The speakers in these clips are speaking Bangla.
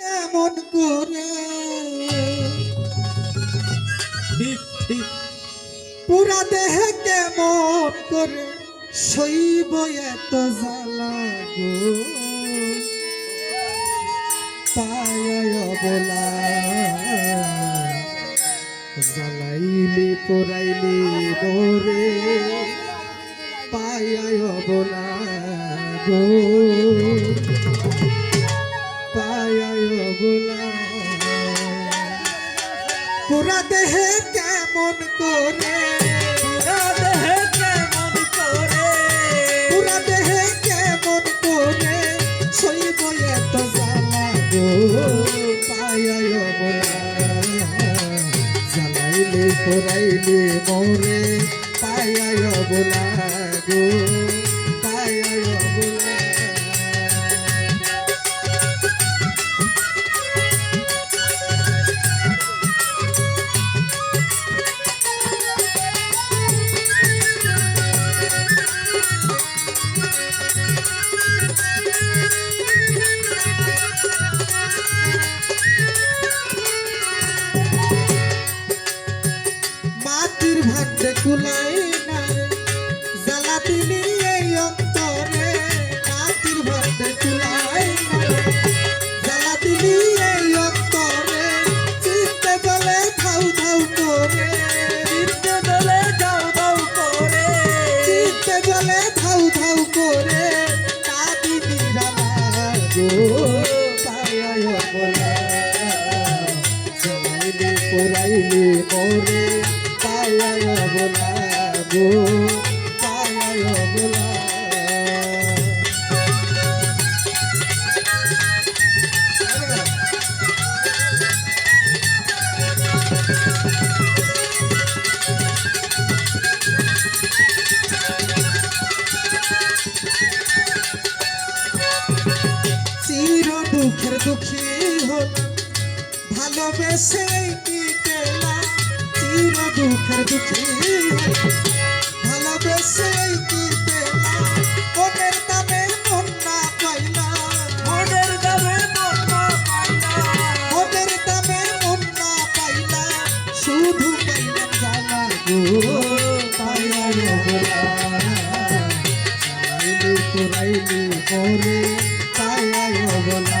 কেমন করে। ঠিক ঠিক। পুরা দেহে কেমন করে শৈব এত জ্বালা গো। পায় বলা জ্বালাইলি পোড়াইলি মোরে পায় বলা গো। পুরা দেহে কেমন করে? পুরা দেহে কেমন করে? পুরা দেহে কেমন করে? সইব এত জ্বালা গো পায় বলা জ্বালাইলে পোড়াইলে মরে পায় বলা গো। পোড়াইলে মরে পায় বলা গো পায় বলা চির দুঃখী হল ভালোবেসে কি চির দুঃখের দুঃখী হল। ভালোবেসে কি পেলাম মনের দামে মন না পাইলাম মনের দামে মন না পাইলা। মনের দামে মন না পাইলাম শুধু পাইলাম জ্বালা গো পাইলাম বলা চাইলে তোরাইলে মরে পাইলাম বলা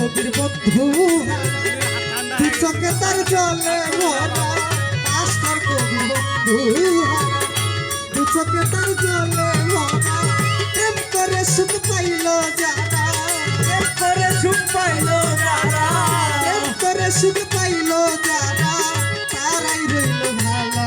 মাস্টার বন্ধু। চোখে তার জলে মাস্টার কবির বন্ধু। চোখে তার জলে প্রেম করে সুখ পাইল যারা। প্রেম করে সুখ পাইলো যারা। প্রেম করে সুখ পাইল যারা। তারাই রইল ভালা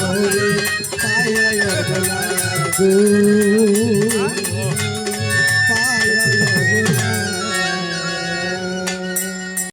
বলে পায়